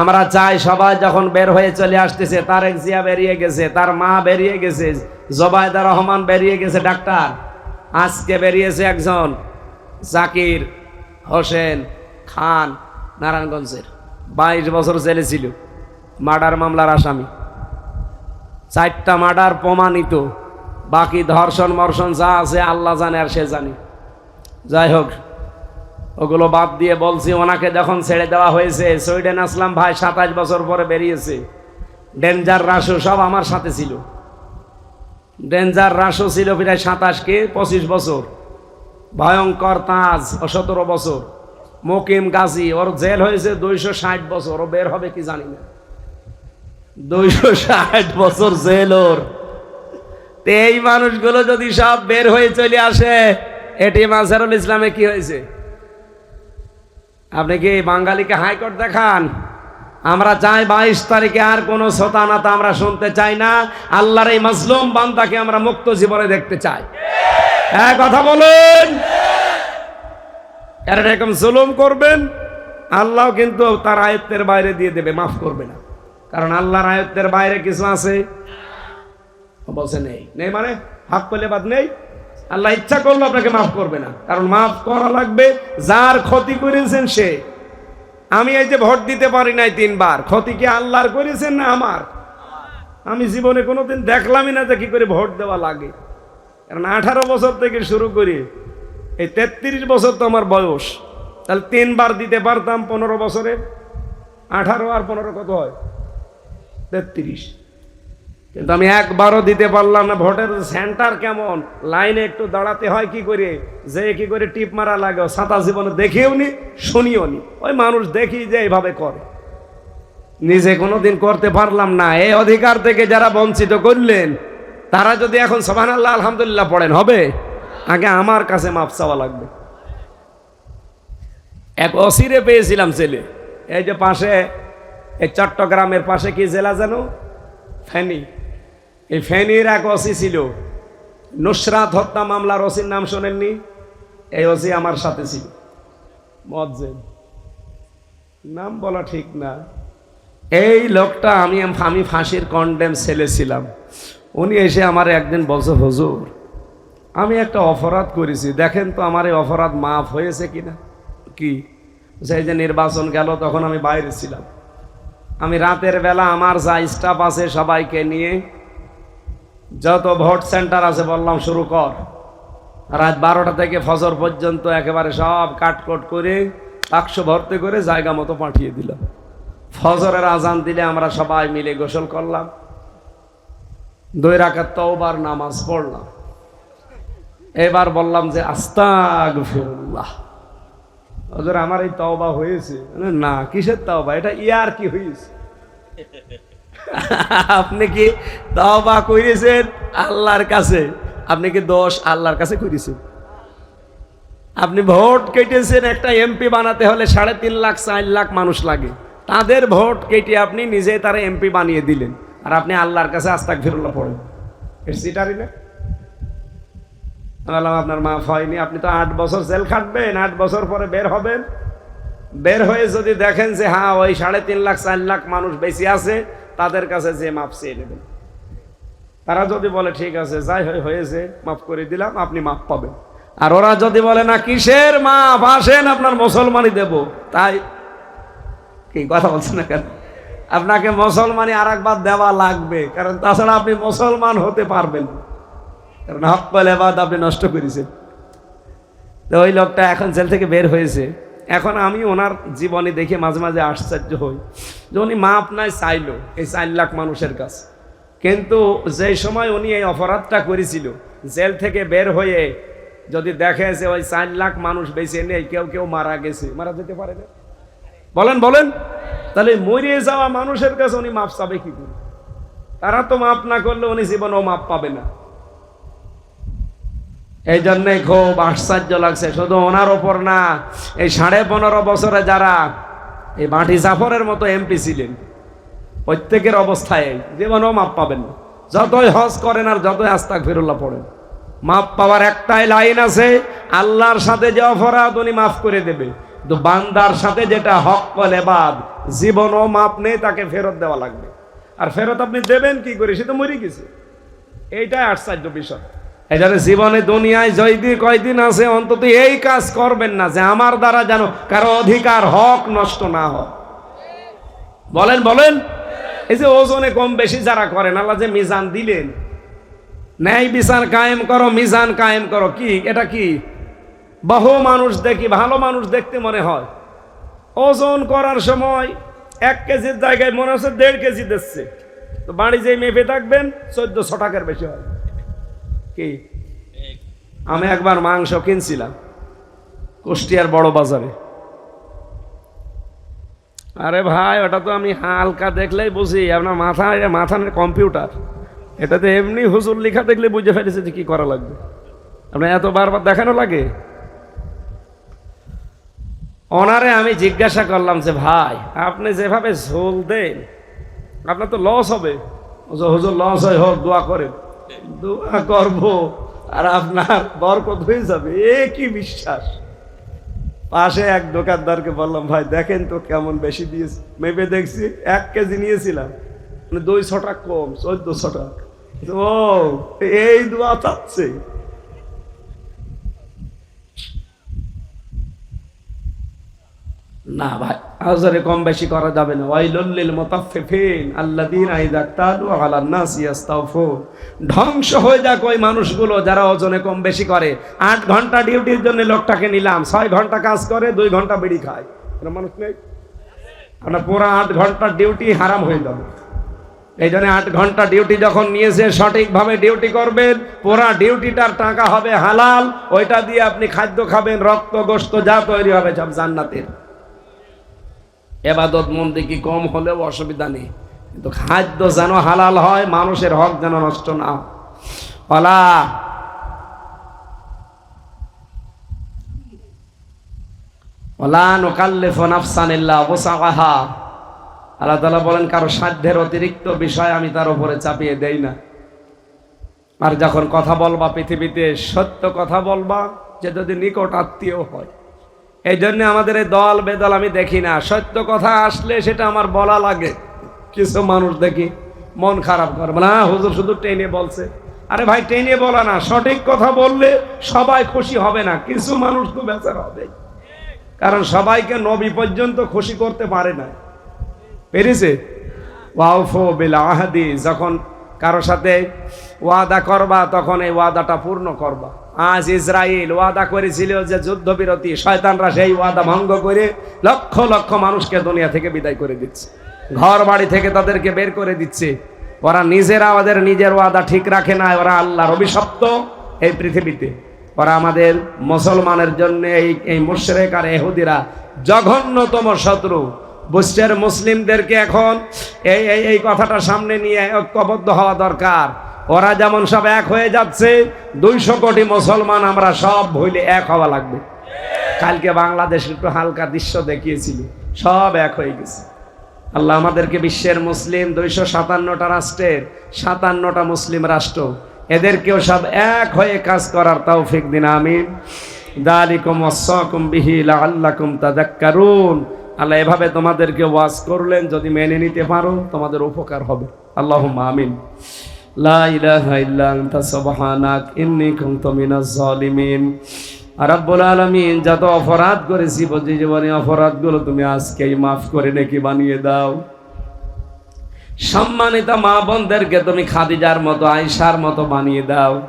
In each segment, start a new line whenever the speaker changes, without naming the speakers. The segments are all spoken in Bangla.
আমরা চাই সবাই যখন বের হয়ে চলে আসতেছে, তারেক জিয়া বেরিয়ে গেছে, তার মা বেরিয়ে গেছে জবায়দা রহমান বেরিয়ে গেছে, ডাক্তার। আজকে বেরিয়েছে একজন জাকির হোসেন খান নারায়ণগঞ্জের, বাইশ বছর জেলে ছিল, মার্ডার মামলার আসামি। চারটা মার্ডার প্রমাণিত, বাকি ধর্ষণ মর্ষণ যা আছে আল্লাহ জানে আর সে জানে। যাই হোক ওগুলো বাদ দিয়ে বলছি, ওনাকে যখন ছেড়ে দেওয়া হয়েছে, সুইডেন আসলাম ভাই, সাতাশ বছর পরে বেরিয়েছে। ডেঞ্জার রাসু সব আমার সাথে ছিল। ডেঞ্জার রাসু ছিল প্রায় সাতাশকে পঁচিশ বছর। ভয়ঙ্কর তাজ ও সতেরো বছর। মকিম গাজী, ওর জেল হয়েছে দুইশো ষাট বছর, ও বের হবে কি জানি না। দুইশো ষাট বছর জেল ওর। এই মানুষগুলো যদি সব বের হয়ে চলে আসে, এটি মাজারুল ইসলামে কি হয়েছে? আপনি কি বাঙালিকে হাইকোর্ট দেখান? আমরা চাই বাইশ তারিখে আর কোনো শতানাতা আমরা শুনতে চাই না। আল্লাহর এই মাজলুম বান্দাকে আমরা মুক্ত জীবনে দেখতে চাই। হ্যাঁ কথা বলুন। এরকম জুলুম করবেন, আল্লাহ কিন্তু তার আয়ত্তের বাইরে দিয়ে দেবে, মাফ করবে না। কারণ আল্লাহর আয়ত্তের বাইরে কিছু আছে? বলছে নেই। নেই মানে? হাক পেলে বাদ নেই? আল্লাহ ইচ্ছা করলে আপনাকে মাফ করবে না। কারণ মাফ করা লাগবে, যার ক্ষতি করেছেন সে। আমি এই যে ভোট দিতে পারি নাই তিনবার, ক্ষতি কি আল্লাহর করেছেন না আমার? আমি জীবনে কোনোদিন দেখলামই না যে কি করে ভোট দেওয়া লাগে। কারণ আঠারো বছর থেকে শুরু করি, এই তেত্রিশ বছর তো আমার বয়স। তাহলে তিনবার দিতে পারতাম পনেরো বছরে। আঠারো আর পনেরো কত হয়? তেত্রিশ। কিন্তু আমি একবারও দিতে পারলাম না। ভোটের সেন্টার কেমন? লাইনে একটু দাঁড়াতে হয় কি করে? যে কি করে টিপ মারা লাগে সাঁতার জীবনে দেখেও নি, শুনিও নি। ওই মানুষ দেখি যে এইভাবে করে। নিজে কোনোদিন করতে পারলাম না। এই অধিকার থেকে যারা বঞ্চিত করলেন, তারা যদি এখন সবান আল্লাহ আলহামদুলিল্লাহ পড়েন, হবে? আগে আমার কাছে মাপ চাওয়া লাগবে। এক অসিরে পেয়েছিলাম ছেলে। এই যে পাশে, এই চট্টগ্রামের পাশে কি জেলা জানো ফেনী। এই ফেনীর এক ওসি ছিল। নুসরাত হত্যা মামলার ওসির নাম শোনেননি। এই ওসি আমার সাথে ছিল। মজ্জেদ। নাম বলা ঠিক না। এই লোকটা আমি আমি ফাঁসির কন্ডেম ছেলে ছিলাম। উনি এসে আমার একদিন বলছে, হুজুর, আমি একটা অপরাধ করেছি। দেখেন তো আমার এই অপরাধ মাফ হয়েছে কিনা? কি? সেই যে নির্বাচন গেল, তখন আমি বাইরে ছিলাম। আমি রাতের বেলা আমার যা স্টাফ আছে সবাইকে নিয়ে যত ভোট সেন্টার আছে বললাম শুরু কর। রাত বারোটা থেকে ফজর পর্যন্ত একেবারে সব কাটকট করে বাক্স ভর্তি করে জায়গা মতো পাঠিয়ে দিলাম। ফজরের আজান দিলে আমরা সবাই মিলে গোসল করলাম। দুই রাখার তওবার নামাজ পড়লাম। এবার বললাম যে ফিরুল্লাহ আমার এই তওবা হয়েছে? না, কিসের তওবা? এটা ইয়ার কি হয়েছে? আপনি কি তওবা করেছেন আল্লাহর কাছে। আপনি কি দোষ আল্লাহর কাছে করেছেন আপনি ভোট কেটেছেন একটা এমপি বানাতে হলে সাড়ে তিন লাখ, চার লাখ মানুষ লাগে। তাদের ভোট কেটে আপনি নিজে তারা এমপি বানিয়ে দিলেন। আর আপনি আল্লাহর কাছে আস্তাক ফিরুল্লাহ পড়েন সিটারি না? বললাম, আপনার মাফ হয়নি। আপনি তো আট বছর জেল খাটবেন। আট বছর পরে বের হবেন। বের হয়ে যদি দেখেন যে হ্যাঁ ওই সাড়ে তিন লাখ, চার লাখ মানুষ বেশি আছে তাদের কাছে যে মাপ চেয়ে নেবেন। তারা যদি বলে, ঠিক আছে, যাই হয়, হয়েছে মাফ করে দিলাম, আপনি মাপ পাবেন। আর ওরা যদি বলে, না, কিসের মাপ? আসেন, আপনার মুসলমানই দেব। তাই কি কথা বলছেন না কেন? আপনাকে মুসলমানই আর একবার দেওয়া লাগবে, কারণ তাছাড়া আপনি মুসলমান হতে পারবেন কারণ হক পেলে বাদ আপনি নষ্ট করেছেন। তো ওই লোকটা এখন জেল থেকে বের হয়েছে। এখন আমি ওনার জীবনে দেখে মাঝে মাঝে আশ্চর্য হই। যে উনি মাপ নাই চাইলো, এই চার লাখ মানুষের কাছে। কিন্তু যে সময় উনি এই অপরাধটা করেছিল, জেল থেকে বের হয়ে যদি দেখে যে ওই চার লাখ মানুষ বেঁচে নেই, কেউ কেউ মারা গেছে, মারা যেতে পারে না? বলেন বলেন। তাহলে মরিয়ে যাওয়া মানুষের কাছে উনি মাপ চাবে কি করে? তারা তো মাপ না করলে উনি জীবনেও মাপ পাবে না। এই জন্যে খুব আশ্চর্য লাগছে। শুধু ওনার ওপর না, এই সাড়ে পনেরো বছরে যারা এই মাটি জাফরের মতো এমপি ছিলেন, প্রত্যেকের অবস্থায় জীবনেও মাপ পাবেন যতই হজ করেন আর যতই আস্তাক ফিরুল্লাহ পড়েন, মাপ পাওয়ার একটাই লাইন আছে, আল্লাহর সাথে যে অপরাধ উনি মাফ করে দেবে। তো বান্দার সাথে যেটা হক বলে বাদ জীবনও মাপ নেই, তাকে ফেরত দেওয়া লাগবে। আর ফেরত আপনি দেবেন কি করে? সে তো মরে গেছে। এইটাই আশ্চর্য বিষয়। এই জীবনে দুনিয়ায় জয়দিন কয়দিন আছে, অন্তত এই কাজ করবেন না যে আমার দ্বারা যেন কারও অধিকার হক নষ্ট না হয়। বলেন বলেন। এই যে ওজনে কম বেশি যারা করেন, আল্লাহ যে মিজান দিলেন। ন্যায় বিচার কায়েম করো, মিজান কায়েম করো। কি? এটা কি? বহু মানুষ দেখি, ভালো মানুষ দেখতে মনে হয়। ওজন করার সময় এক কেজির জায়গায় মনে হচ্ছে দেড় কেজি দিচ্ছে। তো বাড়ি যেই মেপে থাকবেন, চোদ্দশো টাকার বেশি হয় কি? আমি একবার মাংস কিনছিলাম, কুষ্টিয়ার বড় বাজারে। আরে ভাই, ওটা তো আমি হালকা দেখলেই বুঝি, আপনার মাথা মাথা কম্পিউটার। এটাতে এমনি হুজুর লেখা দেখলে বুঝে ফেলেছে যে কি করা লাগবে। আপনার এত বারবার দেখানো লাগে? ওনারে আমি জিজ্ঞাসা করলাম যে, ভাই, আপনি যেভাবে ঝোল দেন, আপনার তো লস হবে। হুজুর লস হয়, হোক, দোয়া করেন। দোয়া করব। আর আপনার বরকত হয়ে যাবে, এ বিশ্বাস? পাশে এক দোকানদারকে বললাম, ভাই, দেখেন তো কেমন বেশি দিয়েছি। মেপে দেখছি, এক কেজি নিয়েছিলাম। মানে দুই ছটা কম, চোদ্দশো টাকা। ও, এই দোয়া চাচ্ছে। না ভাই আজরে কম বেশি করা যাবে না। ওয়াইলুল মুতাফফিফিন আল্লাযীনা ইযা তালু আলান নাসি ইস্তাগফুর ধ্বংস হয়ে যাক ওই মানুষগুলো যারা ওজনে কম বেশি করে। আট ঘণ্টা ডিউটির জন্য লোকটাকে নিলাম, ছয় ঘণ্টা কাজ করে, দুই ঘণ্টা বিড়ি খায়। এরকম মানুষ নেই? আপনার পুরো আট ঘণ্টার ডিউটি হারাম হয়ে যাবে। এই জন্য আট ঘণ্টা ডিউটি যখন নিয়েছে, সঠিকভাবে ডিউটি করবেন, পুরা ডিউটিটার টাকা হবে হালাল, ওইটা দিয়ে আপনি খাদ্য খাবেন, রক্ত গোস্ত যা তৈরি হবে সব জান্নাতের। এবাদত মন্দি কি কম হলেও অসুবিধা নেই। কিন্তু খাদ্য যেন হালাল হয়, মানুষের হক যেন নষ্ট না ওসাহা আল্লাহ তালা বলেন, কারও সাধ্যের অতিরিক্ত বিষয় আমি তার উপরে চাপিয়ে দেই না। আর যখন কথা বলবা পৃথিবীতে, সত্য কথা বলবা যে যদি নিকট আত্মীয় হয়। এই জন্য আমাদের এই দল বেদল আমি দেখি না। সত্য কথা আসলে সেটা আমার বলা লাগে। কিছু মানুষ দেখি মন খারাপ করবে না হুজুর শুধু টেনে বলছে। আরে ভাই, টেনে বলা না। সঠিক কথা বললে সবাই খুশি হবে না। কিছু মানুষ তো বেচার হবে। কারণ সবাইকে নবী পর্যন্ত খুশি করতে পারে না। পেরেছে? যখন কারও সাথে ওয়াদা করবা, তখন এই ওয়াদাটা পূর্ণ করবা। আজ ইসরায়েল ওয়াদা করেছিল যে যুদ্ধবিরতি, শয়তানরা সেই ওয়াদা ভঙ্গ করে লক্ষ লক্ষ মানুষকে দুনিয়া থেকে বিদায় করে দিচ্ছে। ঘর বাড়ি থেকে তাদেরকে বের করে দিচ্ছে। ওরা নিজেরা ওদের নিজের ওয়াদা ঠিক রাখে না, ওরা আল্লাহর অভিশপ্ত এই পৃথিবীতে। ওরা আমাদের মুসলমানের জন্য এই এই মুশরেক আর এহুদিরা জঘন্যতম শত্রু। বুস্টের মুসলিমদেরকে এখন এই এই এই কথাটা সামনে নিয়ে ঐক্যবদ্ধ হওয়া দরকার। ওরা যেমন সব এক হয়ে যাচ্ছে, দুইশো কোটি মুসলমান আমরা সব ভইলে এক হওয়া লাগবে। কালকে বাংলাদেশ একটু হালকা দৃশ্য দেখিয়েছিল, সব এক হয়ে গেছে। আল্লাহ আমাদেরকে বিশ্বের মুসলিম দুইশো সাতান্নটা রাষ্ট্রের সাতান্নটা মুসলিম রাষ্ট্র, এদেরকেও সব এক হয়ে কাজ করার তৌফিক দিন, আমিন। দালিকুম ওয়াসাকুম বিহি লাআল্লাকুম তাযাক্কারুন। আল্লাহ এভাবে তোমাদেরকে ওয়াজ করলেন, যদি মেনে নিতে পারো, তোমাদের উপকার হবে। আল্লাহুম্মা আমিন। যত অপরাধ করেছি তুমি আজকেই মাফ করে নাকি বানিয়ে দাও। সম্মানিত মা বোনদেরকে তুমি খাদিজার মতো আয়সার মতো বানিয়ে দাও।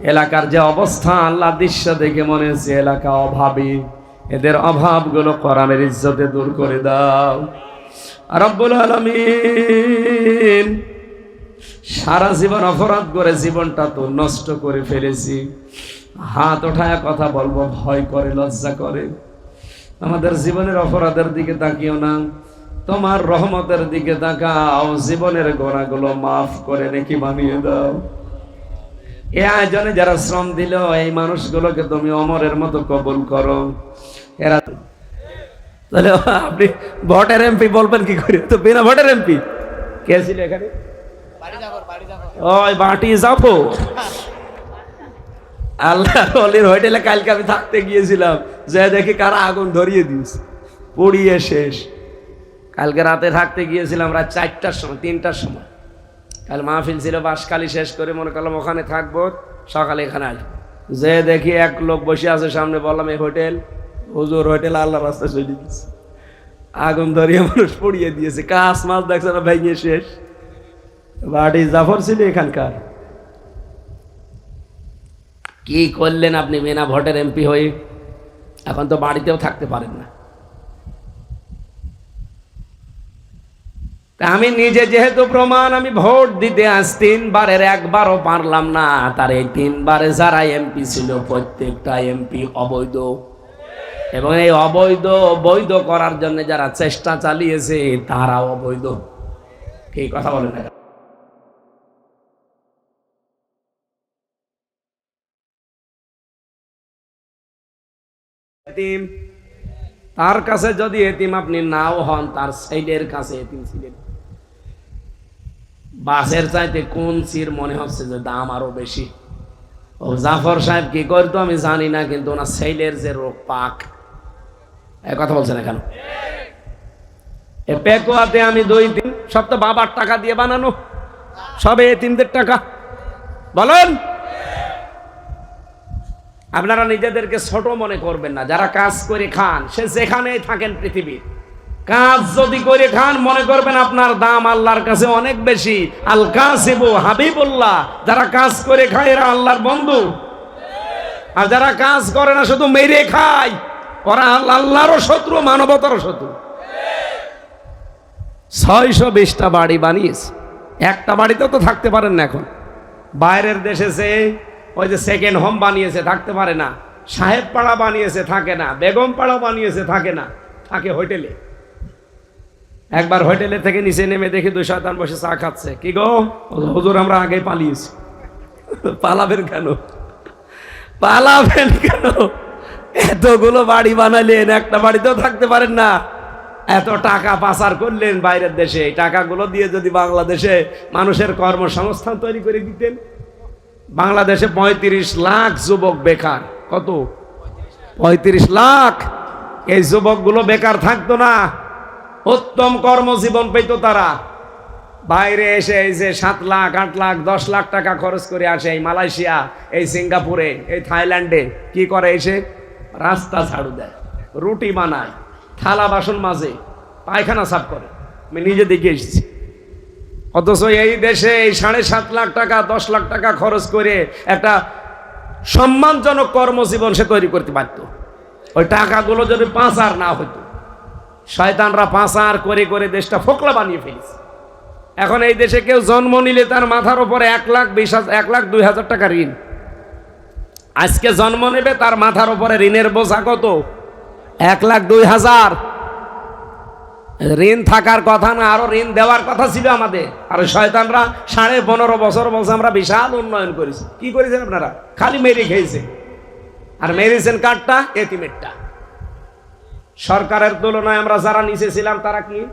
এলাকার যে অবস্থা আল্লাহ দৃশ্য দেখে মনে হচ্ছে এলাকা অভাবী। এদের অভাবগুলো কোরআনের ইজ্জতে দূর করে দাও। রব্বুল আলামিন সারা জীবন অপরাধ করে জীবনটা তো নষ্ট করে ফেলেছি। হাত ওঠায় কথা বলব, ভয় করে, লজ্জা করে। আমাদের জীবনের অপরাধের দিকে তাকিও না। তোমার রহমতের দিকে তাকাও। জীবনের গোড়াগুলো মাফ করে নাকি বানিয়ে দাও। এ আয়োজনে যারা শ্রম দিল, এই মানুষগুলোকে তুমি অমরের মতো কবুল করো। এরা তাহলে আপনি ভোটের এমপি বলবেন কি করে? তো বিনা ভোটের এমপি। কে ছিল এখানে? ওই বাটি যাব। আল্লাহ অলির হোটেলে কালকে আমি থাকতে গিয়েছিলাম। যে দেখি কারা আগুন ধরিয়ে দিয়েছে। পুড়িয়ে শেষ। কালকে রাতে থাকতে গিয়েছিলাম রাত চারটার সময়, তিনটার সময়। কাল মাহফিল ছিল বাসকালি শেষ করে মনে করলাম ওখানে থাকব, সকালে এখানে আসব। যে দেখি এক লোক বসে আছে সামনে, বললাম, এই হোটেল? হুজুর, হোটেল আল্লাহ রাস্তা চলে দিয়েছে আগুন ধরিয়ে মানুষ পড়িয়ে দিয়েছে। কাজ মাছ দেখছে না, ভেঙে শেষ। বাড়ি জাফর ছিল এখানকার। কি করলেন আপনি? মেনা ভোটের এমপি হয়ে এখন তো বাড়িতেও থাকতে পারেন না। আমি নিজে যেহেতু প্রমাণ, আমি ভোট দিতে আজ তিনবারের একবারও পারলাম না। তার এই তিনবারে যারা এমপি ছিল, প্রত্যেকটা এমপি অবৈধ। এবং এই অবৈধ, বৈধ করার জন্য যারা চেষ্টা চালিয়েছে তারা অবৈধ। কি কথা বলেন না তার কাছে যদি এতিম আপনি নাও হন, তার সাইডের কাছে এতিম ছিলেন। বাসের চাইতে কোন সির মনে হচ্ছে যে দাম আরও বেশি? ও জাফর সাহেব কি করতো আমি জানি না, কিন্তু ওনার সেইলের যে রোগ পাক। এ কথা বলছেন কেন এ পেকুয়াতে আমি দুই দিন সব তো বাবার টাকা দিয়ে বানানো। সবে এতিমদের টাকা। বলেন। আপনারা নিজেদেরকে ছোট মনে করবেন না, যারা কাজ করে খান, সে যেখানেই থাকেন পৃথিবীর। কাজ যদি করে খান, মনে করবেন আপনার দাম আল্লাহর কাছে অনেক বেশি। আল কাসিবু হাবিবুল্লাহ, যারা কাজ করে খায় এরা আল্লাহর বন্ধু। আর যারা কাজ করে না, শুধু মেরে খায়। ওরা আল্লাহরও শত্রু, মানবতারও শত্রু। ছয়শো বিশটা বাড়ি বানিয়েছে। একটা বাড়িতেও তো থাকতে পারেন না এখন। বাইরের দেশে সে ওই যে সেকেন্ড হোম বানিয়েছে, থাকতে পারে না। সাহেব পাড়া বানিয়েছে, থাকে না। বেগম পাড়া বানিয়েছে, থাকে না। থাকে হোটেলে। একবার হোটেলে থেকে নিচে নেমে দেখি দুই শতান বসে চা খাচ্ছে। কি গো? হুজুর, আমরা আগে পালিয়েছি। পালাবেন কেন? পালাবেন কেন? এতগুলো বাড়ি বানালেন, একটা বাড়িতেও থাকতে পারেন না। এত টাকা পাচার করলেন বাইরের দেশে। এই টাকাগুলো দিয়ে যদি বাংলাদেশে মানুষের কর্মসংস্থান তৈরি করে দিতেন। বাংলাদেশে পঁয়ত্রিশ লাখ যুবক বেকার। কত? পঁয়ত্রিশ লাখ। এই যুবকগুলো বেকার থাকতো না। উত্তম কর্মজীবন পেত তারা। বাইরে এসে এই যে সাত লাখ, আট লাখ, দশ লাখ টাকা খরচ করে আসে এই মালয়েশিয়া, এই সিঙ্গাপুরে, এই থাইল্যান্ডে। কি করে এসে? রাস্তা ঝাড়ু দেয়, রুটি বানায়, থালা বাসন মাঝে পায়খানা সাফ করে। আমি নিজে দেখে এসেছি। অথচ এই দেশে এই সাড়ে সাত লাখ টাকা, দশ লাখ টাকা খরচ করে একটা সম্মানজনক কর্মজীবন সে তৈরি করতে পারত। ওই টাকাগুলো যদি পাঁচ আর না হতো শয়তানরা পাঁচার করে করে দেশটা ফোকলা বানিয়ে ফেলেছে। এখন এই দেশে কেউ জন্ম নিলে তার মাথার উপরে এক লাখ, বিশ হাজার এক লাখ, দুই হাজার টাকা ঋণ। আজকে জন্ম নেবে তার মাথার উপরে ঋণের বোঝা কত? এক লাখ, দুই হাজার। ঋণ থাকার কথা না, আরও ঋণ দেওয়ার কথা ছিল আমাদের। আর শয়তানরা সাড়ে পনেরো বছর বলছে, আমরা বিশাল উন্নয়ন করেছি। কি করেছেন আপনারা? খালি মেরি খেয়েছে। আর মেরেছেন কার্ডটা এতিমেরটা। সরকারের তুলনায় আমরা যারা নিচে ছিলাম, তারা কি?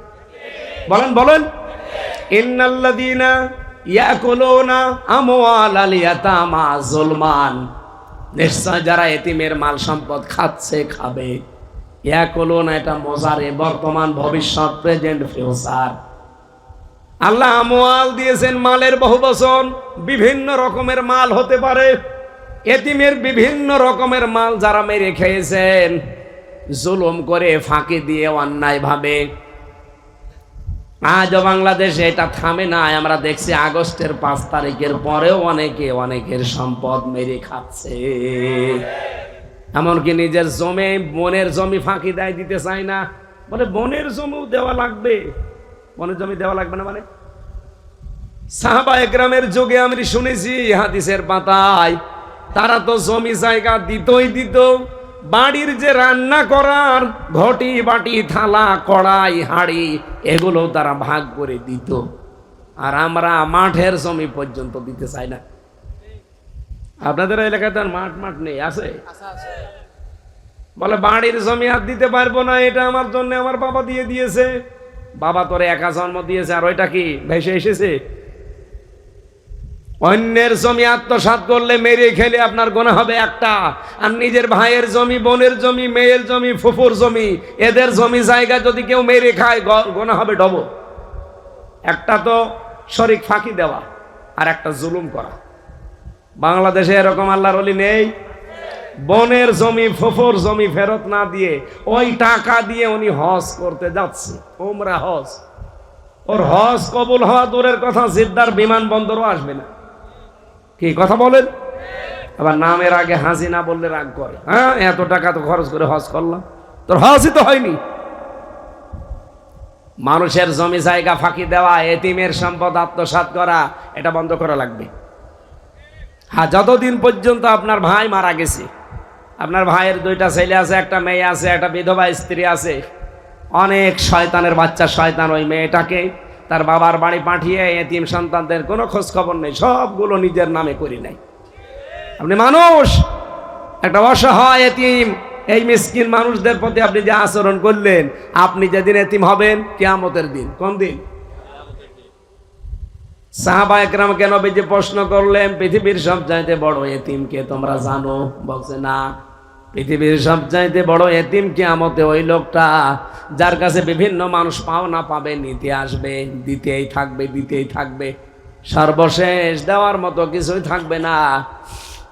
বলেন বলেন। যারা এতিমের মাল সম্পদ খাচ্ছে, খাবে। এটা বর্তমান ভবিষ্যৎ, প্রেজেন্ট আল্লাহ আমওয়াল দিয়েছেন মালের বহু বচন। বিভিন্ন রকমের মাল হতে পারে। এতিমের বিভিন্ন রকমের মাল যারা মেরে খেয়েছেন। জুলুম করে ফাঁকি দিয়ে অন্যায় ভাবে আজও বাংলাদেশে এটা থামে না আমরা দেখছি আগস্টের পাঁচ তারিখের পরেও অনেকে অনেকের সম্পদ মেরে খাচ্ছে। এমনকি নিজের জমে, বনের জমি ফাঁকি দেয় দিতে চায় না। বলে বনের জমিও দেওয়া লাগবে। বনের জমি দেওয়া লাগবে না মানে? সাহাবা একরামের যুগে আমি শুনেছি হাদিসের পাতায়, তারা তো জমি জায়গা দিতই দিত। বাড়ির যে রান্না করার ঘটি বাটি থালা কড়াই হাড়ি এগুলো তারা ভাগ করে দিত। আর আমরা মাঠের জমি পর্যন্ত দিতে চাই না। আপনাদের এলাকায় তো আর মাঠ মাঠ নেই আছে? বলে বাড়ির জমি আর দিতে পারব না এটা আমার জন্য আমার বাবা দিয়ে দিয়েছে। বাবা তোরে একা জন্ম দিয়েছে আর ওইটা কি ভেসে এসেছে? অন্যের জমি আত্মসাৎ করলে মেরে খেলে আপনার গোনা হবে একটা। আর নিজের ভাইয়ের জমি, বোনের জমি, মেয়ের জমি, ফুফুর জমি, এদের জমি জায়গা যদি কেউ মেরে খায় গোনা হবে ডবল। একটা তো শরিক ফাঁকি দেওয়া আর একটা জুলুম করা। বাংলাদেশে এরকম আল্লাহর অলি নেই। বনের জমি, ফুফুর জমি ফেরত না দিয়ে ওই টাকা দিয়ে উনি হজ করতে যাচ্ছে। ওমরা হজ। ওর হজ কবুল হওয়া দূরের কথা, জিদ্দার বিমানবন্দরও আসবে না। কি, কথা বলেন? আবার নামের আগে হাসি না বললে রাগ করে। হ্যাঁ এত টাকা তো খরচ করে হজ করলাম। তোর হজই তো হয়নি। মানুষের জমি জায়গা ফাঁকি দেওয়া, এতিমের সম্পদ আত্মসাৎ করা, এটা বন্ধ করা লাগবে। হ্যাঁ যতদিন পর্যন্ত আপনার ভাই মারা গেছে, আপনার ভাইয়ের দুইটা ছেলে আছে, একটা মেয়ে আছে, একটা বিধবা স্ত্রী আছে, অনেক শয়তানের বাচ্চা শয়তান ওই মেয়েটাকে তার বাবার বাড়ি পাঠিয়ে এতিম সন্তানদের কোনো খোঁজ খবর নেই, সবগুলো নিজের নামে করি নাই। আপনি মানুষ, একটা অসহায় এতিম, এই মিসকিন মানুষদের প্রতি আপনি যে আচরণ করলেন, আপনি যেদিন এতিম হবেন, কেয়ামতের দিন। কোন দিন? সাহাবা একরাম কেন যে প্রশ্ন করলেন, পৃথিবীর সব চাইতে বড় এতিমকে তোমরা জানো? বলছে, না। পৃথিবীর সব চাইতে বড় এতিম কিয়ামতে ওই লোকটা, যার কাছে বিভিন্ন মানুষ পাওনা পাবে, নিতে আসবে, দিতেই থাকবে দিতেই থাকবে। সর্বশেষ দেওয়ার মতো কিছুই থাকবে না।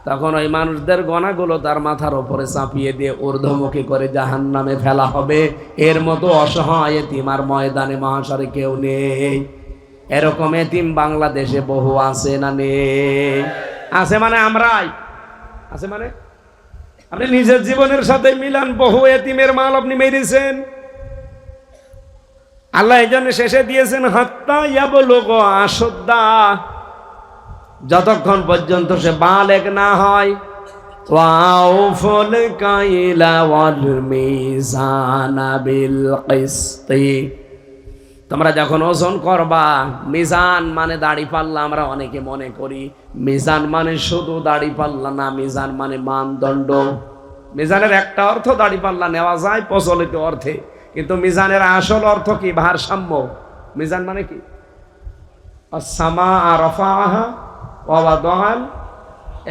তখন ওই মানুষদের গণাগুলো তার মাথার ওপরে চাপিয়ে দিয়ে ঊর্ধ্বমুখী করে জাহান নামে ফেলা হবে। এর মতো অসহায় এতিম আর ময়দানে মহাশরে কেউ নেই। এরকম এতিম বাংলাদেশে বহু আছে না নেই? আছে মানে আমরাই। আছে মানে? আপনি নিজের জীবনের সাথে মিলান, বহু এতিমের মাল আপনি মেরেছেন। আল্লাহ এই শেষে দিয়েছেন, হাত্তা ইয়াবলোগ আসদ্দা যতক্ষণ পর্যন্ত সে বালেক না হয় ওয়াউফুল কাইলা ওয়াল বিল তোমরা যখন ওজন করবা, মিজান মানে দাড়ি পাল্লা আমরা অনেকে মনে করি। মিজান মানে শুধু দাড়ি পাল্লা না, মিজান মানে মানদণ্ড। মিজানের একটা অর্থ দাড়ি পাল্লা নেওয়া যায় প্রচলিত অর্থে। কিন্তু মিজানের আসল অর্থ কি? ভারসাম্য। মিজান মানে কি? সামা রফাহা অবাদহাল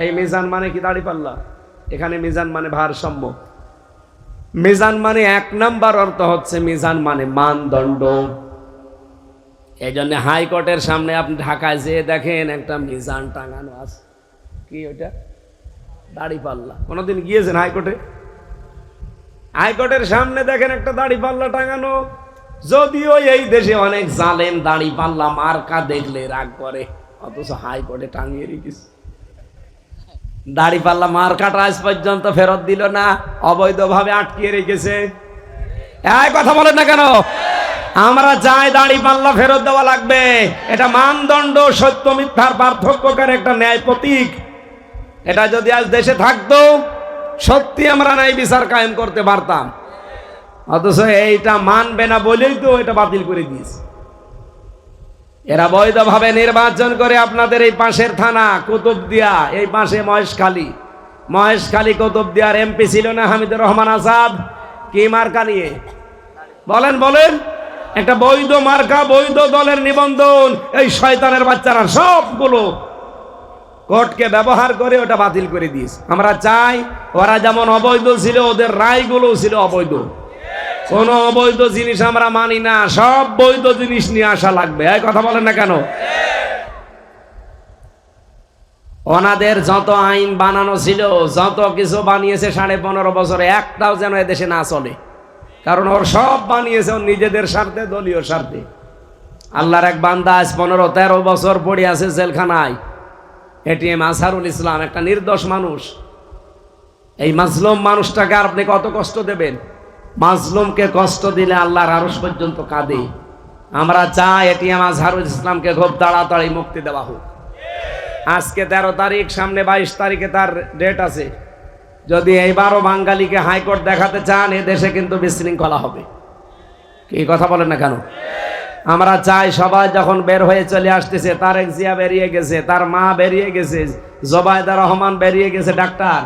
এই মিজান মানে কি দাড়ি পাল্লা? এখানে মিজান মানে ভারসাম্য। মিজান মানে এক নাম্বার অর্থ হচ্ছে মিজান মানে মানদণ্ড। এই জন্য হাইকোর্টের সামনে আপনি ঢাকায় যেয়ে দেখেন একটা মিজান টাঙানো আছে। কি ওইটা? দাড়ি পাল্লা। কোনোদিন গিয়েছেন হাইকোর্টে? হাইকোর্টের সামনে দেখেন একটা দাড়ি পাল্লা টাঙানো। যদিও এই দেশে অনেক জালেম দাড়ি পাল্লা মার্কা দেখলে রাগ করে, অথচ হাইকোর্টে টাঙিয়ে রেখেছে। দাড়ি পাল্লা মার্কাটা আজ পর্যন্ত ফেরত দিল না, অবৈধভাবে আটকিয়ে রেখেছে। কথা বলেন না কেন? আমরা চাই দাড়ি পাল্লা ফেরত দেওয়া লাগবে। এটা মানদণ্ড, সত্য, মিথ্যার পার্থক্যকার একটা ন্যায় প্রতীক। এটা যদি আজ দেশে থাকতো, সত্যি আমরা ন্যায় বিচার কায়েম করতে পারতাম। অথচ এইটা মানবে না বলেই তো এটা বাতিল করে দিয়েছে। এরা বৈধভাবে নির্বাচন করে আপনাদের এই পাশের থানা, কুতুবদিয়া, এই পাশে মহেশখালী। মহেশখালী, কুতুবদিয়ার এমপি ছিল না হামিদুর রহমান আসাদ কি মার্কা নিয়ে? বলেন বলেন। একটা বৈধ মার্কা, বৈধ দলের নিবন্ধন। এই শয়তানের বাচ্চারা সবগুলো কোর্টকে ব্যবহার করে ওটা বাতিল করে দিয়েছে। আমরা চাই ওরা যেমন অবৈধ ছিল, ওদের রায়গুলো ছিল অবৈধ। কোনো অবৈধ জিনিস আমরা মানি না, সব বৈধ জিনিস নিয়ে আসা লাগবে। এই কথা বলেন না কেন? ওনাদের যত আইন বানানো ছিল, যত কিছু বানিয়েছে সাড়ে পনেরো বছরে, একটাও যেন এদেশে না চলে। কারণ ওর সব বানিয়েছে, ওর নিজেদের স্বার্থে, দলীয় স্বার্থে। আল্লাহর এক বান্দা আজ পনেরো, তেরো বছর পড়ে আছে জেলখানায়। এটিএম আসারুল ইসলাম, একটা নির্দোষ মানুষ। এই মাজলুম মানুষটাকে আপনি কত কষ্ট দেবেন? মাজলুমকে কষ্ট দিলে আল্লাহর আরস পর্যন্ত কাঁদে। আমরা চাই এটিএম আজহারুল ইসলামকে খুব তাড়াতাড়ি মুক্তি দেওয়া হোক। আজকে তেরো তারিখ, সামনে বাইশ তারিখে তার ডেট আছে। যদি এইবারও বাঙালিকে হাইকোর্ট দেখাতে চান, এ দেশে কিন্তু বিশৃঙ্খলা হবে। কি কথা বলেন না কেন? আমরা চাই সবাই যখন বের হয়ে চলে আসতেছে, তারেক জিয়া বেরিয়ে গেছে, তার মা বেরিয়ে গেছে জবায়দা রহমান বেরিয়ে গেছে, ডাক্তার।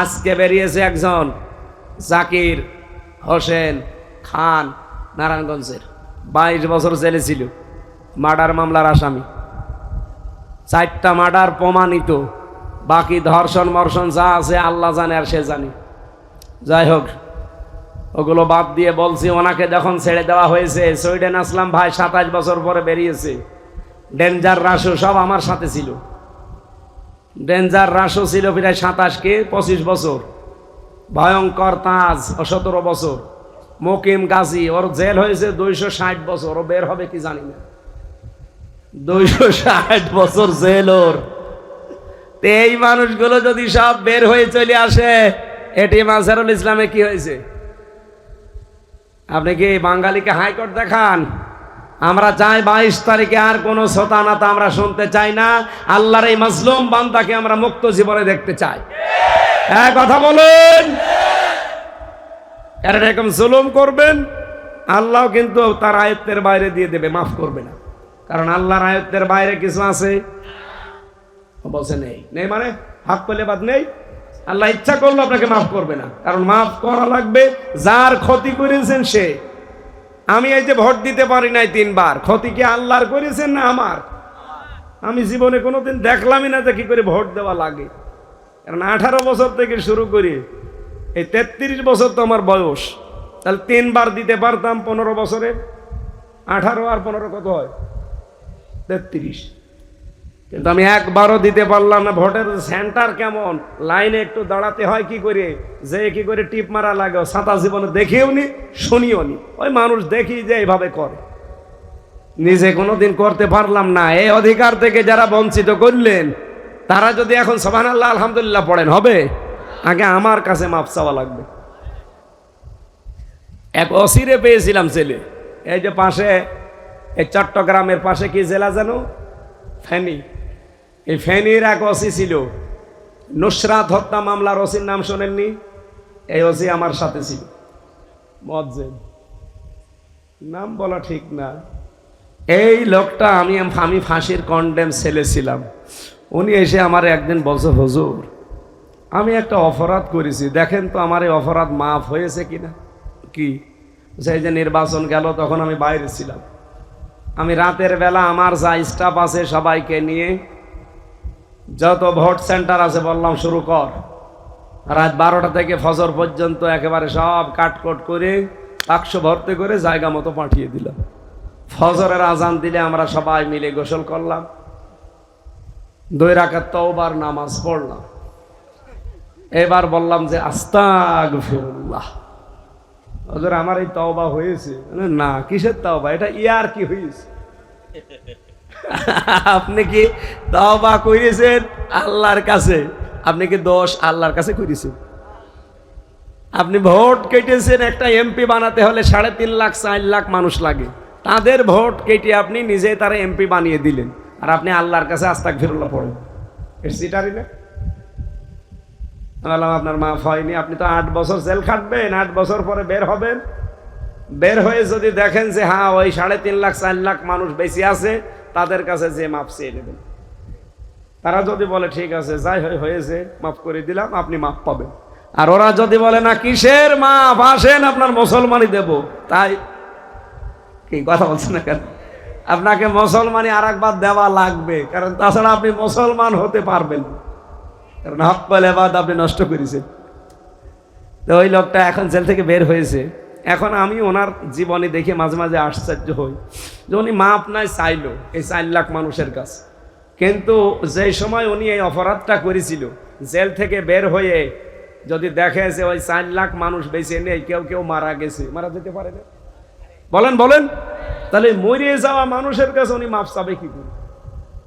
আজকে বেরিয়েছে একজন জাকির হোসেন খান নারায়ণগঞ্জের। বাইশ বছর জেলে ছিল, মার্ডার মামলার আসামি। চারটা মার্ডার প্রমাণিত। বাকি ধর্ষণ, মর্ষণ যা আছে আল্লাহ জানে আর সে জানে। যাই হোক, ওগুলো বাদ দিয়ে বলছি, ওনাকে যখন ছেড়ে দেওয়া হয়েছে, সুইডেন আসলাম ভাই, সাতাশ বছর পরে বেরিয়েছে। ডেঞ্জার রাসু সব আমার সাথে ছিল। ডেঞ্জার রাসু ছিল প্রায় সাতাশকে পঁচিশ বছর। ভয়ঙ্কর তাজ ও সতেরো বছর। মকিম গাজী, ওর জেল হয়েছে দুইশো ষাট বছর, ও বের হবে কি জানি না। দুইশো ষাট বছর জেল ওর। এই মানুষগুলো যদি সব বের হয়ে চলে আসে, এটি মাজারুল ইসলামে কি হয়েছে? আপনি কি বাঙালিকে হাইকোর্ট দেখান? আমরা চাই বাইশ তারিখে আর কোনো শতানাতা আমরা শুনতে চাই না। আল্লাহর এই মাজলুম বান্দাকে আমরা মুক্ত জীবনে দেখতে চাই। হ্যাঁ কথা বলুন, এর এরকম জুলুম করবেন, আল্লাহ কিন্তু তার আয়ত্তের বাইরে দিয়ে দেবে, মাফ করবে না। কারণ আল্লাহর আয়ত্তের বাইরে কিছু আছে? বলছে, নেই। নেই মানে হাত পেলে বাদ নেই। আল্লাহ ইচ্ছা করল আপনাকে মাফ করবে না। কারণ মাফ করা লাগবে, যার ক্ষতি করেছেন সে। আমি এই যে ভোট দিতে পারি নাই তিনবার, ক্ষতি কি আল্লাহর করেছেন না আমার? আমি জীবনে কোনোদিন দেখলামই না যে কি করে ভোট দেওয়া লাগে। কারণ আঠারো বছর থেকে শুরু করি, এই তেত্রিশ বছর তো আমার বয়স। তাহলে তিনবার দিতে পারতাম পনেরো বছরে। আঠারো আর পনেরো কত হয়? তেত্রিশ। কিন্তু আমি একবারও দিতে পারলাম না। ভোটের সেন্টার কেমন? লাইনে একটু দাঁড়াতে হয় কি করে? যে কি করে টিপ মারা লাগে সাঁতার জীবনে দেখেও নি, শুনিও নি। ওই মানুষ দেখি যে এইভাবে করে। নিজে কোনোদিন করতে পারলাম না। এই অধিকার থেকে যারা বঞ্চিত করলেন, তারা যদি এখন সোহান আল্লাহ আলহামদুলিল্লাহ পড়েন, হবে? আগে আমার কাছে মাপ চাওয়া লাগবে। এক অসিরে পেয়েছিলাম ছেলে এই যে পাশে, এই চট্টগ্রামের পাশে কি জেলা জানো ফেনী। এই ফেনীর এক ওসি ছিল। নুসরাত হত্যা মামলার ওসির নাম শোনেননি? এই ওসি আমার সাথে ছিল। মজ্জেদ নাম বলা ঠিক না। এই লোকটা আমি আমি ফাঁসির কন্ডেম ছেলে ছিলাম। উনি এসে আমার একদিন বলছে, হুজুর, আমি একটা অপরাধ করেছি। দেখেন তো আমার এই অপরাধ মাফ হয়েছে কিনা? কি? সেই যে নির্বাচন গেল, তখন আমি বাইরে ছিলাম। আমি রাতের বেলা আমার যা স্টাফ আছে সবাইকে নিয়ে যত ভোট সেন্টার আছে বললাম শুরু কর। রাত বারোটা থেকে ফজর পর্যন্ত একেবারে সব কাটকট করে বাক্স ভর্তি করে জায়গা মতো পাঠিয়ে দিলাম। ফজরের আজান দিলে আমরা সবাই মিলে গোসল করলাম। দুই রাখার তওবার নামাজ পড়লাম। এবার বললাম যে আস্তাগ আমার এই তওবা হয়েছে। না, কিসের তওবা? এটা ইয়ার কি হয়েছে? আপনি কি তওবা করেছেন আল্লাহর কাছে। আপনি কি দোষ আল্লাহর কাছে করেছেন আপনি ভোট কেটেছেন একটা এমপি বানাতে হলে সাড়ে তিন লাখ, চার লাখ মানুষ লাগে। তাদের ভোট কেটে আপনি নিজে তারা এমপি বানিয়ে দিলেন। আর আপনি আল্লাহর কাছে আস্তাক ফিরুল্লাহ পড়েন সিটারি না? বললাম, আপনার মাফ হয়নি। আপনি তো আট বছর জেল খাটবেন। আট বছর পরে বের হবেন। বের হয়ে যদি দেখেন যে হ্যাঁ ওই সাড়ে তিন লাখ, চার লাখ মানুষ বেশি আছে তাদের কাছে যে মাপ চেয়ে নেবেন। তারা যদি বলে, ঠিক আছে, যাই হয়, হয়েছে মাফ করে দিলাম, আপনি মাপ পাবেন। আর ওরা যদি বলে, না, কিসের মাপ? আসেন, আপনার মুসলমানই দেব। তাই কি কথা বলছেন না কেন? আপনাকে মুসলমানি আর একবার দেওয়া লাগবে, কারণ তাছাড়া আপনি মুসলমান হতে পারবেন কারণ হক পেলে বাদ আপনি নষ্ট করেছেন। তো ওই লোকটা এখন জেল থেকে বের হয়েছে। এখন আমি ওনার জীবনে দেখে মাঝে মাঝে আশ্চর্য হই যে উনি মাপ নাই চাইলো, এই চার লাখ মানুষের কাছে। কিন্তু যে সময় উনি এই অপরাধটা করেছিল, জেল থেকে বের হয়ে যদি দেখে যে ওই চার লাখ মানুষ বেঁচে নেই, কেউ কেউ মারা গেছে, মারা যেতে পারে না। বলেন বলেন। তাহলে মরিয়ে যাওয়া মানুষের কাছে উনি মাপ চাবে কি করে?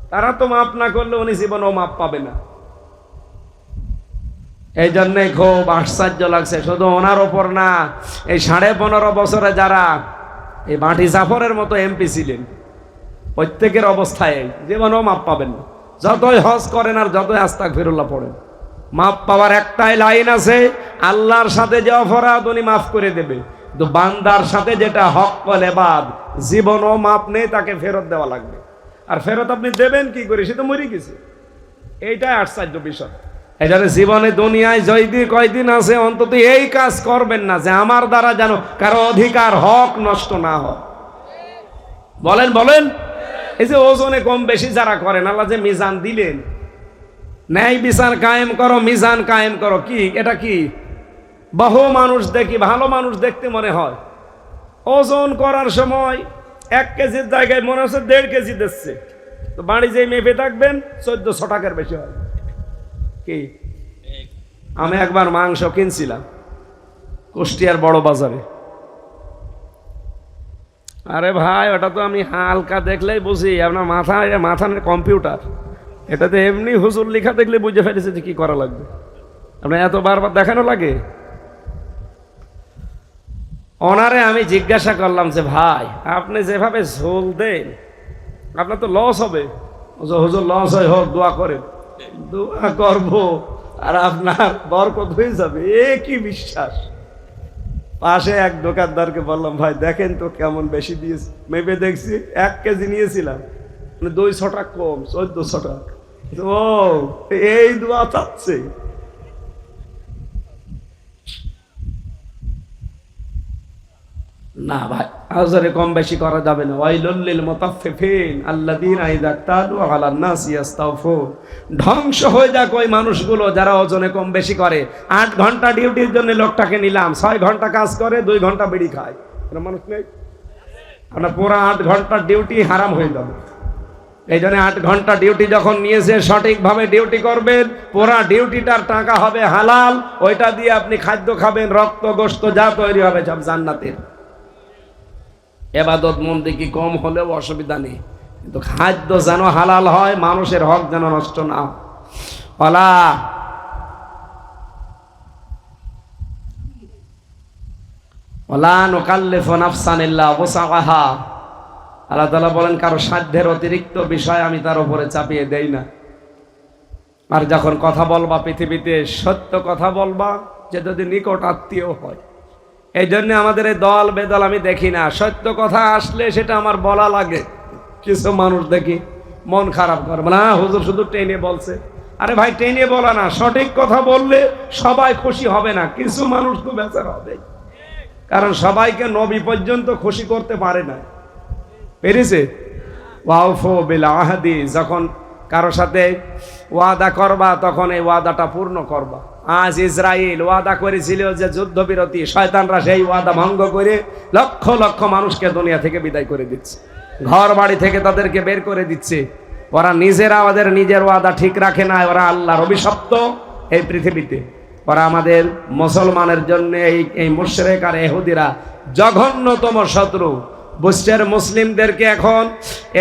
তারা তো মাপ না করলে উনি জীবনেও মাপ পাবে না। এই জন্যে খুব আশ্চর্য লাগছে, শুধু ওনার ওপর না, এই সাড়ে পনেরো বছরে যারা এই মাটি জাফরের মতো এমপি ছিলেন, প্রত্যেকের অবস্থায় জীবনেও মাপ পাবেন যতই হজ করেন আর যতই আস্তাক ফিরুল্লাহ পড়েন, মাপ পাওয়ার একটাই লাইন আছে, আল্লাহর সাথে যে অপরাধ উনি মাফ করে দেবে। কিন্তু বান্দার সাথে যেটা হক বলে বাদ জীবনও মাপ নেই, তাকে ফেরত দেওয়া লাগবে। আর ফেরত আপনি দেবেন কি করে? সে তো মরে গেছে। এইটাই আশ্চর্য বিষয়। এই জীবনে দুনিয়ায় জয়দি কয়দিন আছে, অন্তত এই কাজ করবেন না যে আমার দ্বারা যেন কারও অধিকার হক নষ্ট না হয়। বলেন বলেন। এই যে ওজনে কম বেশি যারা করেন, আল্লাহ যে মিজান দিলেন। ন্যায় বিচার কায়েম করো, মিজান কায়েম করো। কি? এটা কি? বহু মানুষ দেখি, ভালো মানুষ দেখতে মনে হয়, ওজন করার সময় এক কেজির জায়গায় মনে হচ্ছে দেড় কেজি দিচ্ছে। তো বাড়ি যেই মেপে থাকবেন, চোদ্দশো টাকার বেশি হয় কি? আমি একবার মাংস কিনছিলাম, কুষ্টিয়ার বড় বাজারে। আরে ভাই, ওটা তো আমি হালকা দেখলেই বুঝি, আপনার মাথা মাথা কম্পিউটার। এটাতে এমনি হুজুর লেখা দেখলে বুঝে ফেলেছে যে কি করা লাগবে। আপনার এত বারবার দেখানো লাগে? ওনারে আমি জিজ্ঞাসা করলাম যে, ভাই, আপনি যেভাবে ঝোল দেন, আপনার তো লস হবে। হুজুর লস হয়, হোক, দোয়া করেন। দোয়া করব আর আপনার বরকত হয়ে যাবে। এ কি বিশ্বাস? পাশে এক দোকানদারকে বললাম, ভাই, দেখেন তো কেমন বেশি দিয়েছি মেপে দেখছি, এক কেজি নিয়েছিলাম। মানে দই ছটাক কম চোদ্দ টাকা ও, এই দোয়া চাচ্ছে। না ভাই আজরে কম বেশি করা যাবে না। ওয়াইলুল মুতাফফিফিন আল্লাযীনা ইযা তালু আলান নাসি ইস্তাগফুর ধ্বংস হয়ে যাক ওই মানুষগুলো যারা ওজনে কম বেশি করে। আট ঘণ্টা ডিউটির জন্য লোকটাকে নিলাম, ছয় ঘণ্টা কাজ করে, দুই ঘণ্টা বিড়ি খায়। এরকম মানুষ নেই? আপনার পুরো আট ঘণ্টার ডিউটি হারাম হয়ে যাবে। এই জন্য আট ঘণ্টা ডিউটি যখন নিয়েছে, সঠিকভাবে ডিউটি করবেন। পুরা ডিউটিটার টাকা হবে হালাল। ওইটা দিয়ে আপনি খাদ্য খাবেন, রক্ত গোস্ত যা তৈরি হবে সব জান্নাতের। এবাদত মন্দি কি কম হলেও অসুবিধা নেই। কিন্তু খাদ্য যেন হালাল হয়, মানুষের হক যেন নষ্ট না ওসাহা আল্লাহ তালা বলেন, কারও সাধ্যের অতিরিক্ত বিষয় আমি তার উপরে চাপিয়ে দেই না। আর যখন কথা বলবা পৃথিবীতে, সত্য কথা বলবা যে যদি নিকট আত্মীয় হয়। এই জন্য আমাদের এই দল বেদল আমি দেখি না। সত্য কথা আসলে সেটা আমার বলা লাগে। কিছু মানুষ দেখি মন খারাপ করবে না হুজুর শুধু টেনে বলছে। আরে ভাই, টেনে বলা না। সঠিক কথা বললে সবাই খুশি হবে না। কিছু মানুষ তো বেচার হবে। কারণ সবাইকে নবী পর্যন্ত খুশি করতে পারে না। পেরেছে? যখন কারও সাথে ওয়াদা করবা, তখন এই ওয়াদাটা পূর্ণ করবা। আজ ইসরায়েল ওয়াদা করেছিল যে যুদ্ধবিরতি শয়তানরা সেই ওয়াদা ভঙ্গ করে লক্ষ লক্ষ মানুষকে দুনিয়া থেকে বিদায় করে দিচ্ছে। ঘর বাড়ি থেকে তাদেরকে বের করে দিচ্ছে। ওরা নিজেরা ওদের নিজের ওয়াদা ঠিক রাখে না, ওরা আল্লাহর অভিশপ্ত এই পৃথিবীতে। ওরা আমাদের মুসলমানের জন্য এই এই মুশরেক আর এহুদিরা জঘন্যতম শত্রু। বুস্টের মুসলিমদেরকে এখন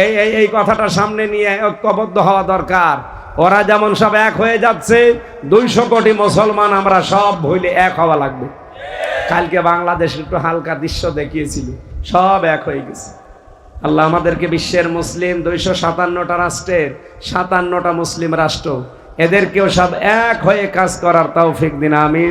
এই এই কথাটা সামনে নিয়ে ঐক্যবদ্ধ হওয়া দরকার। ওরা যেমন সব এক হয়ে যাচ্ছে, দুইশো কোটি মুসলমান আমরা সব ভইলে এক হওয়া লাগবে। কালকে বাংলাদেশ একটু হালকা দৃশ্য দেখিয়েছিল, সব এক হয়ে গেছে। আল্লাহ আমাদেরকে বিশ্বের মুসলিম দুইশো সাতান্নটা রাষ্ট্রের সাতান্নটা মুসলিম রাষ্ট্র, এদেরকেও সব এক হয়ে কাজ করার তৌফিক দিন, আমিন।